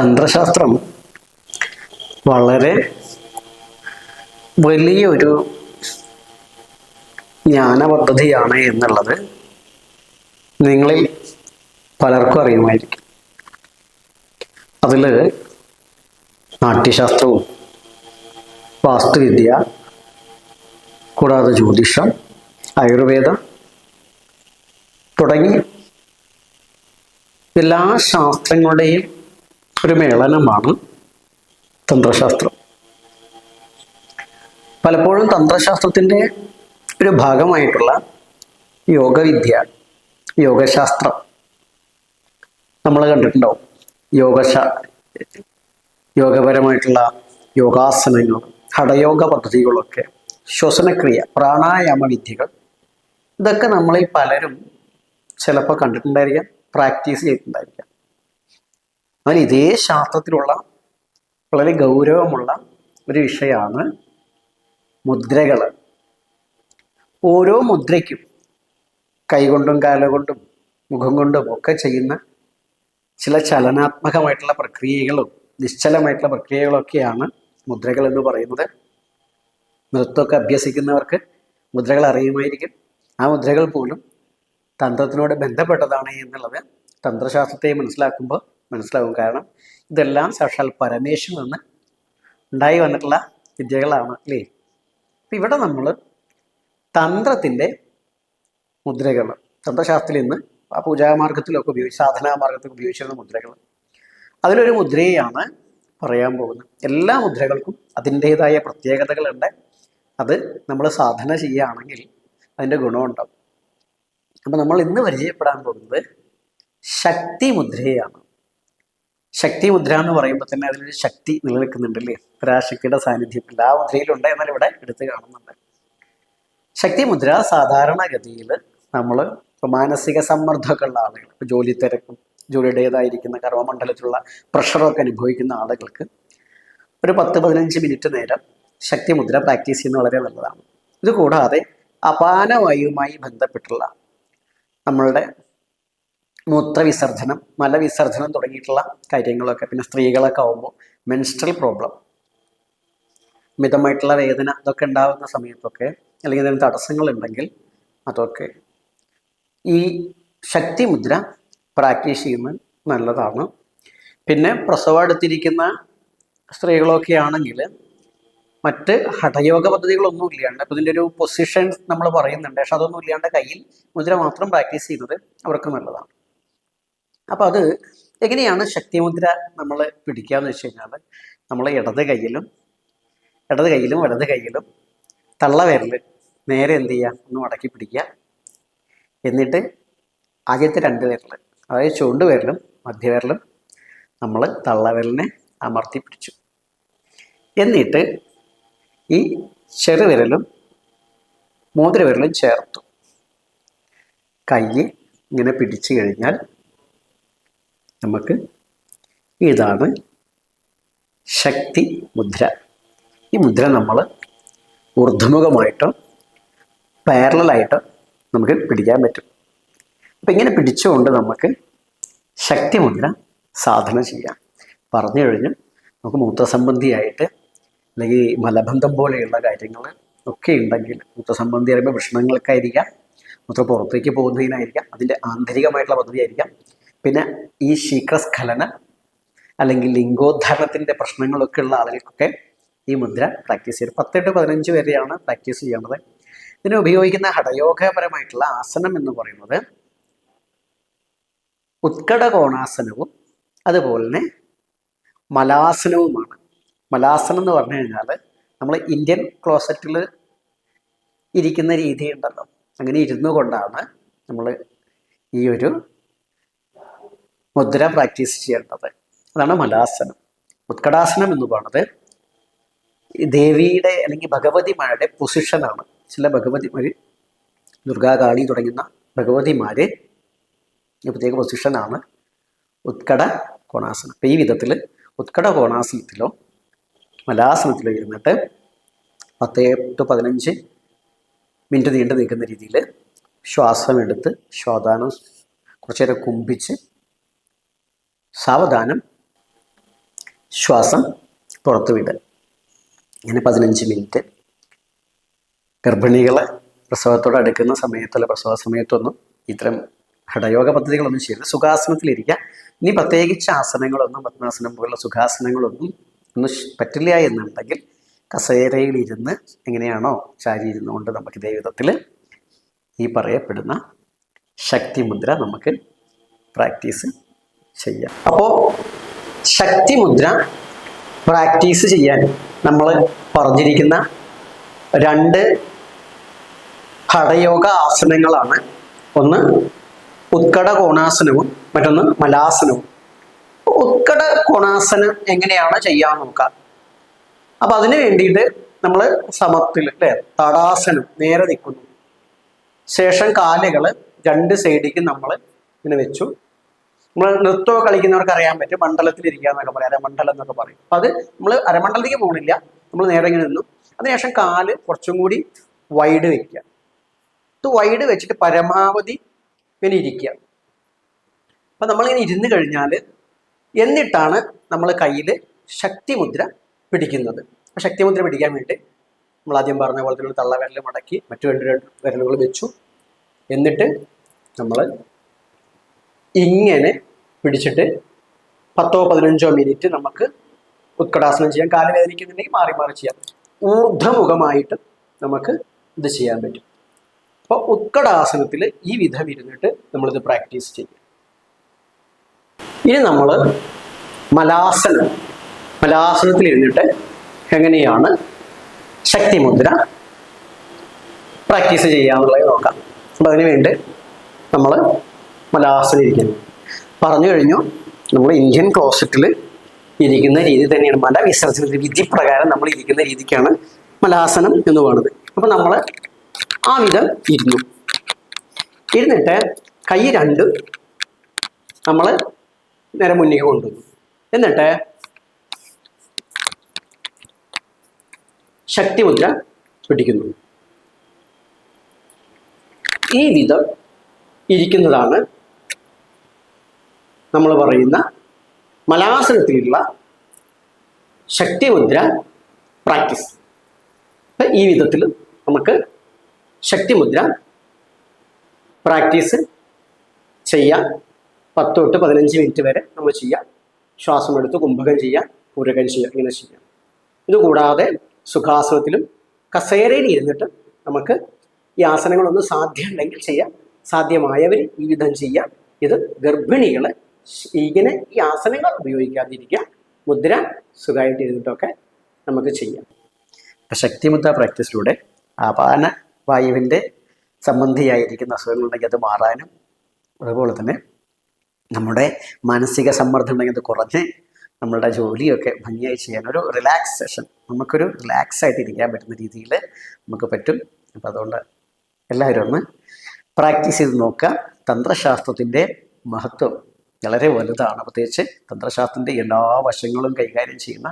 തന്ത്രശാസ്ത്രം വളരെ വലിയൊരു ജ്ഞാന പദ്ധതിയാണ് എന്നുള്ളത് നിങ്ങളിൽ പലർക്കും അറിയുമായിരിക്കും. അതിൽ നാട്യശാസ്ത്രവും വാസ്തുവിദ്യ കൂടാതെ ജ്യോതിഷം ആയുർവേദം തുടങ്ങി എല്ലാ ശാസ്ത്രങ്ങളുടെയും ഒരു മേളനമാണ് തന്ത്രശാസ്ത്രം. പലപ്പോഴും തന്ത്രശാസ്ത്രത്തിന്റെ ഒരു ഭാഗമായിട്ടുള്ള യോഗവിദ്യ യോഗശാസ്ത്രം നമ്മൾ കണ്ടിട്ടുണ്ടാവും. യോഗശ യോഗപരമായിട്ടുള്ള യോഗാസനങ്ങൾ ഹടയോഗ പദ്ധതികളൊക്കെ ശ്വസനക്രിയ പ്രാണായാമ വിദ്യകൾ ഇതൊക്കെ നമ്മളിൽ പലരും ചിലപ്പോൾ കണ്ടിട്ടുണ്ടായിരിക്കാം പ്രാക്ടീസ് ചെയ്തിട്ടുണ്ടായിരിക്കാം. എന്നാൽ ഇതേ ശാസ്ത്രത്തിലുള്ള വളരെ ഗൗരവമുള്ള ഒരു വിഷയമാണ് മുദ്രകൾ ഓരോ മുദ്രയ്ക്കും കൈകൊണ്ടും കാലുകൊണ്ടും മുഖം കൊണ്ടും ഒക്കെ ചെയ്യുന്ന ചില ചലനാത്മകമായിട്ടുള്ള പ്രക്രിയകളും നിശ്ചലമായിട്ടുള്ള പ്രക്രിയകളൊക്കെയാണ് മുദ്രകൾ എന്ന് പറയുന്നത്. നൃത്തമൊക്കെ അഭ്യസിക്കുന്നവർക്ക് മുദ്രകൾ അറിയുമായിരിക്കും. ആ മുദ്രകൾ പോലും തന്ത്രത്തിനോട് ബന്ധപ്പെട്ടതാണ് എന്നുള്ളത് തന്ത്രശാസ്ത്രത്തെ മനസ്സിലാക്കുമ്പോൾ മനസ്സിലാകും കാരണം ഇതെല്ലാം സാക്ഷാൽ പരമേശ്വരിൽ നിന്ന് ഉണ്ടായി വന്നിട്ടുള്ള വിദ്യകളാണ് അല്ലേ? അപ്പം ഇവിടെ നമ്മൾ തന്ത്രത്തിന്റെ മുദ്രകൾ തന്ത്രശാസ്ത്രത്തിൽ ഇന്ന് ആ പൂജാമാർഗത്തിലൊക്കെ ഉപയോഗിച്ച് സാധനാ മാർഗത്തിൽ ഉപയോഗിച്ചിരുന്ന മുദ്രകൾ അതിലൊരു മുദ്രയാണ് പറയാൻ പോകുന്നത്. എല്ലാ മുദ്രകൾക്കും അതിന്റേതായ പ്രത്യേകതകളുണ്ട്. അത് നമ്മൾ സാധന ചെയ്യുകയാണെങ്കിൽ അതിന്റെ ഗുണമുണ്ടാവും. അപ്പം നമ്മൾ ഇന്ന് പരിചയപ്പെടാൻ പോകുന്നത് ശക്തി മുദ്രയാണ്. ശക്തി മുദ്ര എന്ന് പറയുമ്പോൾ തന്നെ അതിലൊരു ശക്തി നിലനിൽക്കുന്നുണ്ട് അല്ലേ പരാശക്തിയുടെ സാന്നിധ്യം എല്ലാ മുദ്രയിലുണ്ട് എന്നാൽ ഇവിടെ എടുത്ത് കാണുന്നുണ്ട് ശക്തി മുദ്ര സാധാരണഗതിയിൽ നമ്മൾ മാനസിക സമ്മർദ്ദമൊക്കെ ഉള്ള ആളുകൾ ജോലി തിരക്കും ജോലിയുടേതായിരിക്കുന്ന കർമ്മമണ്ഡലത്തിലുള്ള പ്രഷറൊക്കെ അനുഭവിക്കുന്ന ആളുകൾക്ക് ഒരു പത്ത് പതിനഞ്ച് മിനിറ്റ് നേരം ശക്തി മുദ്ര പ്രാക്ടീസ് ചെയ്യുന്നത് വളരെ നല്ലതാണ്. ഇത് കൂടാതെ അപാനവായുമായി ബന്ധപ്പെട്ടുള്ള നമ്മളുടെ മൂത്രവിസർജനം മലവിസർജനം തുടങ്ങിയിട്ടുള്ള കാര്യങ്ങളൊക്കെ. പിന്നെ സ്ത്രീകളൊക്കെ ആവുമ്പോൾ മെൻസ്ട്രൽ പ്രോബ്ലം മിതമായിട്ടുള്ള വേദന ഇതൊക്കെ ഉണ്ടാകുന്ന സമയത്തൊക്കെ അല്ലെങ്കിൽ എന്തെങ്കിലും തടസ്സങ്ങളുണ്ടെങ്കിൽ അതൊക്കെ. ഈ ശക്തി മുദ്ര പ്രാക്ടീസ് ചെയ്യുന്നത് നല്ലതാണ്. പിന്നെ പ്രസവം എടുത്തിരിക്കുന്ന സ്ത്രീകളൊക്കെ ആണെങ്കിൽ മറ്റ് ഹഠയോഗ പദ്ധതികളൊന്നും ഇല്ലാണ്ട് അപ്പോൾ ഇതിന്റെ ഒരു പൊസിഷൻ നമ്മൾ പറയുന്നുണ്ട്. പക്ഷെ അതൊന്നും ഇല്ലാണ്ട് കയ്യിൽ മുദ്ര മാത്രം പ്രാക്ടീസ് ചെയ്യുന്നത് അവർക്ക് നല്ലതാണ്. അപ്പോൾ അത് എങ്ങനെയാണ് ശക്തിമുദ്ര നമ്മൾ പിടിക്കുക എന്ന് വെച്ച് കഴിഞ്ഞാൽ നമ്മൾ ഇടത് കയ്യിലും ഇടത് കയ്യിലും വലത് കയ്യിലും തള്ളവിരൽ നേരെ എന്ത് ചെയ്യുക? ഒന്ന് മടക്കി പിടിക്കുക. എന്നിട്ട് ആദ്യത്തെ രണ്ട് വിരൽ അതായത് ചുണ്ട് വിരലും മധ്യവിരലും നമ്മൾ തള്ളവിരലിനെ അമർത്തി പിടിച്ചു. എന്നിട്ട് ഈ ചെറുവിരലും മോതിരവിരലും ചേർത്തു. കൈ ഇങ്ങനെ പിടിച്ചു കഴിഞ്ഞാൽ നമുക്ക് ഇതാണ് ശക്തി മുദ്ര. ഈ മുദ്ര നമ്മൾ ഊർധ്വമുഖമായിട്ടോ പാരലായിട്ടോ നമുക്ക് പിടിക്കാൻ പറ്റും. അപ്പം ഇങ്ങനെ പിടിച്ചുകൊണ്ട് നമുക്ക് ശക്തി മുദ്ര സാധന ചെയ്യാം. പറഞ്ഞു കഴിഞ്ഞു നമുക്ക് മൂത്രസംബന്ധിയായിട്ട് അല്ലെങ്കിൽ മലബന്ധം പോലെയുള്ള കാര്യങ്ങൾ ഒക്കെ ഉണ്ടെങ്കിൽ മൂത്രസംബന്ധി പറയുമ്പോൾ ഭക്ഷണങ്ങൾക്കായിരിക്കാം മൂത്രം പുറത്തേക്ക് പോകുന്നതിനായിരിക്കാം അതിന്റെ ആന്തരികമായിട്ടുള്ള പദ്ധതി ആയിരിക്കാം പിന്നെ ഈ ശീഘ്രസ്ഖലന അല്ലെങ്കിൽ ലിംഗോദ്ധാരണത്തിന്റെ പ്രശ്നങ്ങളൊക്കെ ഉള്ള ആളുകൾക്കൊക്കെ ഈ മുദ്ര പ്രാക്ടീസ് ചെയ്യും പത്തെട്ട് പതിനഞ്ച് വരെയാണ് പ്രാക്ടീസ് ചെയ്യേണ്ടത് ഇതിന് ഉപയോഗിക്കുന്ന ഹഠയോഗപരമായിട്ടുള്ള ആസനം എന്ന് പറയുന്നത് ഉത്കട കോണാസനവും അതുപോലെ തന്നെ മലാസനവുമാണ്. മലാസനം എന്ന് പറഞ്ഞു കഴിഞ്ഞാൽ നമ്മൾ ഇന്ത്യൻ ക്ലോസറ്റിൽ ഇരിക്കുന്ന രീതി ഉണ്ടല്ലോ. അങ്ങനെ ഇരുന്നു കൊണ്ടാണ് നമ്മൾ ഈ ഒരു മുദ്ര പ്രാക്ടീസ് ചെയ്യേണ്ടത് അതാണ് മലാസനം. ഉത്കടാസനം എന്ന് പറയുന്നത് ദേവിയുടെ അല്ലെങ്കിൽ ഭഗവതിമാരുടെ പൊസിഷനാണ് ചില ഭഗവതിമാർ ദുർഗാകാളി തുടങ്ങുന്ന ഭഗവതിമാര് ഈ പ്രത്യേക പൊസിഷനാണ് ഉത്കട കോണാസനം. അപ്പോൾ ഈ വിധത്തിൽ ഉത്കട കോണാസനത്തിലോ മലാസനത്തിലോ ഇരുന്നിട്ട് പത്ത് ടു പതിനഞ്ച് മിനിറ്റ് നീണ്ടു നിൽക്കുന്ന രീതിയിൽ ശ്വാസം എടുത്ത് ശ്വാദാനം കുറച്ചേരം കുമ്പിച്ച് സാവധാനം ശ്വാസം പുറത്തു വിടുക ഇങ്ങനെ പതിനഞ്ച് മിനിറ്റ്. ഗർഭിണികളെ പ്രസവത്തോട് അടുക്കുന്ന സമയത്തല്ല പ്രസവ സമയത്തൊന്നും ഇത്തരം ഹഠയോഗ പദ്ധതികളൊന്നും ചെയ്യരുത്. സുഖാസനത്തിലിരിക്കുക. ഇനി പ്രത്യേകിച്ച് ആസനങ്ങളൊന്നും പത്മാസനം പോലുള്ള സുഖാസനങ്ങളൊന്നും ഒന്നും പറ്റില്ല എന്നുണ്ടെങ്കിൽ കസേരയിലിരുന്ന് എങ്ങനെയാണോ ചാരി ഇരുന്നുകൊണ്ട് നമുക്ക് ഇതേ വിധത്തിൽ ഈ പറയപ്പെടുന്ന ശക്തിമുദ്ര നമുക്ക് പ്രാക്ടീസ് ചെയ്യാം. അപ്പോൾ ശക്തി മുദ്ര പ്രാക്ടീസ് ചെയ്യാൻ നമ്മൾ പറഞ്ഞിരിക്കുന്ന രണ്ട് ഹഠയോഗ ആസനങ്ങളാണ്. ഒന്ന് ഉത്കട കോണാസനവും മറ്റൊന്ന് മലാസനവും. ഉത്കട കോണാസനം എങ്ങനെയാണ് ചെയ്യാൻ നോക്കാം. അപ്പൊ അതിനു വേണ്ടിയിട്ട് നമ്മൾ സമത്തിൽ അല്ലേ തടാസനം നേരെ നിൽക്കുന്നു. ശേഷം കാലുകൾ രണ്ട് സൈഡിലേക്ക് നമ്മൾ ഇങ്ങനെ വെച്ചു. നമ്മൾ നൃത്തമൊക്കെ കളിക്കുന്നവർക്ക് അറിയാൻ പറ്റും മണ്ഡലത്തിൽ ഇരിക്കുക എന്നൊക്കെ പറയും അരമണ്ഡലം എന്നൊക്കെ പറയും. അപ്പൊ അത് നമ്മൾ അരമണ്ഡലത്തിലേക്ക് പോകണില്ല നമ്മൾ നേരെ ഇങ്ങനെ നിന്നു. അതിനുശേഷം കാൽ കുറച്ചും കൂടി വൈഡ് വെക്കുക. ഇത് വൈഡ് വെച്ചിട്ട് പരമാവധി ഇങ്ങനെ ഇരിക്കുക. അപ്പൊ നമ്മളിങ്ങനെ ഇരുന്ന് കഴിഞ്ഞാൽ എന്നിട്ടാണ് നമ്മൾ കയ്യിൽ ശക്തിമുദ്ര പിടിക്കുന്നത്. ആ ശക്തിമുദ്ര പിടിക്കാൻ വേണ്ടി നമ്മൾ ആദ്യം പറഞ്ഞ പോലെ തന്നെ തള്ള വിരൽ മടക്കി മറ്റു രണ്ട് വിരലുകൾ വെച്ചു. എന്നിട്ട് നമ്മൾ ഇങ്ങനെ പിടിച്ചിട്ട് പത്തോ പതിനഞ്ചോ മിനിറ്റ് നമുക്ക് ഉത്കടാസനം ചെയ്യാം. കാൽ വേദനിക്കുന്നുണ്ടെങ്കിൽ മാറി മാറി ചെയ്യാം. ഊർധ്വമുഖമായിട്ട് നമുക്ക് ഇത് ചെയ്യാൻ പറ്റും. അപ്പോൾ ഉത്കടാസനത്തിൽ ഈ വിധം ഇരുന്നിട്ട് നമ്മളിത് പ്രാക്ടീസ് ചെയ്യും. ഇനി നമ്മൾ മലാസനം മലാസനത്തിൽ ഇരുന്നിട്ട് എങ്ങനെയാണ് ശക്തിമുദ്ര പ്രാക്ടീസ് ചെയ്യാന്നുള്ളത് നോക്കാം. അപ്പം അതിനുവേണ്ടി നമ്മൾ മലാസനം ഇരിക്കുന്നു പറഞ്ഞു കഴിഞ്ഞു നമ്മൾ ഇന്ത്യൻ ക്ലോസറ്റിൽ ഇരിക്കുന്ന രീതി തന്നെയാണ്. മല വിസർജന വിധി പ്രകാരം നമ്മൾ ഇരിക്കുന്ന രീതിക്കാണ് മലാസനം എന്ന് പറയുന്നത്. അപ്പം നമ്മൾ ആ വിധം ഇരുന്നു. ഇരുന്നിട്ട് കൈ രണ്ട് നമ്മൾ നേരെ മുന്നിലേക്ക് കൊണ്ടുവന്നു. എന്നിട്ട് ശക്തി മുദ്ര പിടിക്കുന്നു. ഈ വിധം ഇരിക്കുന്നതാണ് നമ്മൾ പറയുന്ന മലാസനത്തിലുള്ള ശക്തിമുദ്ര പ്രാക്ടീസ് ഈ വിധത്തിൽ നമുക്ക് ശക്തിമുദ്ര പ്രാക്ടീസ് ചെയ്യാം. പത്ത് തൊട്ട് പതിനഞ്ച് മിനിറ്റ് വരെ നമ്മൾ ചെയ്യാം. ശ്വാസം എടുത്ത് കുംഭകം ചെയ്യാം പൂരകം ചെയ്യാം ഇങ്ങനെ ചെയ്യാം. ഇതുകൂടാതെ സുഖാസനത്തിലും കസേരയിൽ ഇരുന്നിട്ട് നമുക്ക് ഈ ആസനങ്ങളൊന്നും സാധ്യമുണ്ടെങ്കിൽ ചെയ്യാം. സാധ്യമായവർ ഈ വിധം ചെയ്യാം. ഇത് ഗർഭിണികൾ ഇങ്ങനെ ഈ ആസനങ്ങൾ ഉപയോഗിക്കാതിരിക്കുക. മുദ്ര സുഖമായിട്ട് ഇരുന്നിട്ടൊക്കെ നമുക്ക് ചെയ്യാം. ശക്തിമുദ്ര പ്രാക്ടീസിലൂടെ ആപാന വായുവിന്റെ സംബന്ധിയായിരിക്കുന്ന അസുഖങ്ങളുണ്ടെങ്കിൽ അത് മാറാനും അതുപോലെ തന്നെ നമ്മുടെ മാനസിക സമ്മർദ്ദം ഉണ്ടെങ്കിൽ അത് കുറഞ്ഞ് നമ്മളുടെ ജോലിയൊക്കെ ഭംഗിയായി ചെയ്യാൻ ഒരു റിലാക്സേഷൻ നമുക്കൊരു റിലാക്സ് ആയിട്ട് ഇരിക്കാൻ പറ്റുന്ന രീതിയിൽ നമുക്ക് പറ്റും. അപ്പം അതുകൊണ്ട് എല്ലാവരും ഒന്ന് പ്രാക്ടീസ് ചെയ്ത് നോക്കുക. തന്ത്രശാസ്ത്രത്തിന്റെ മഹത്വം വളരെ വലുതാണ്. പ്രത്യേകിച്ച് തന്ത്രശാസ്ത്രത്തിന്റെ എല്ലാ വശങ്ങളും കൈകാര്യം ചെയ്യുന്ന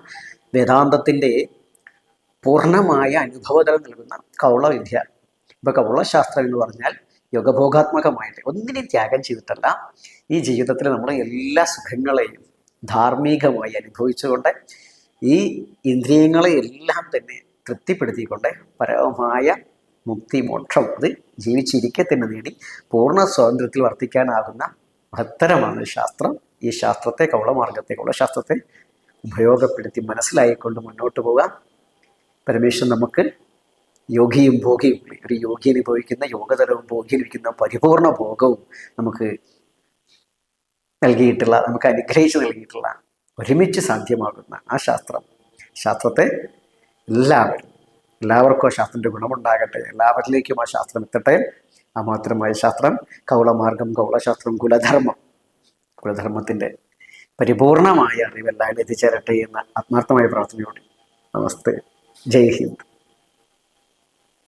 വേദാന്തത്തിന്റെ പൂർണമായ അനുഭവതലം നൽകുന്ന കൗളവിദ്യ. ഇപ്പോൾ കൗളശാസ്ത്രം എന്ന് പറഞ്ഞാൽ യോഗഭോഗാത്മകമായിട്ട് ഒന്നിനെയും ത്യാഗം ചെയ്തിട്ടല്ല. ഈ ജീവിതത്തിൽ നമ്മൾ എല്ലാ സുഖങ്ങളെയും ധാർമ്മികമായി അനുഭവിച്ചുകൊണ്ട് ഈ ഇന്ദ്രിയങ്ങളെ എല്ലാം തന്നെ തൃപ്തിപ്പെടുത്തിക്കൊണ്ട് പരമമായ മുക്തി മോക്ഷം അത് ജീവിച്ചിരിക്കെ തന്നെ നേടി പൂർണ സ്വാതന്ത്ര്യത്തിൽ വർത്തിക്കാനാകുന്ന മഹത്തരമാണ് ശാസ്ത്രം. ഈ ശാസ്ത്രത്തെ കൗളമാർഗത്തെ ശാസ്ത്രത്തെ ഉപയോഗപ്പെടുത്തി മനസ്സിലായിക്കൊണ്ട് മുന്നോട്ട് പോകാം പരമേശ്വരൻ നമുക്ക് യോഗിയും ഭോഗിയും ഒരു യോഗി അനുഭവിക്കുന്ന യോഗതലവും ഭോഗി അനുഭവിക്കുന്ന പരിപൂർണ ഭോഗവും നമുക്ക് നൽകിയിട്ടുള്ള നമുക്ക് അനുഗ്രഹിച്ച് നൽകിയിട്ടുള്ള ഒരുമിച്ച് സാധ്യമാകുന്ന ആ ശാസ്ത്രം. ശാസ്ത്രത്തെ എല്ലാവരും എല്ലാവർക്കും ആ ശാസ്ത്രത്തിന്റെ ഗുണമുണ്ടാകട്ടെ എല്ലാവരിലേക്കും ആ ശാസ്ത്രം എത്തട്ടെ. ആ മാത്രമായ ശാസ്ത്രം കൗളമാർഗം കൗളശാസ്ത്രം കുലധർമ്മം. കുലധർമ്മത്തിന്റെ പരിപൂർണമായ അറിവെല്ലാം എത്തിച്ചേരട്ടെ എന്ന ആത്മാർത്ഥമായ പ്രാർത്ഥനയോടെ നമസ്തേ. ജയ് ഹിന്ദ്.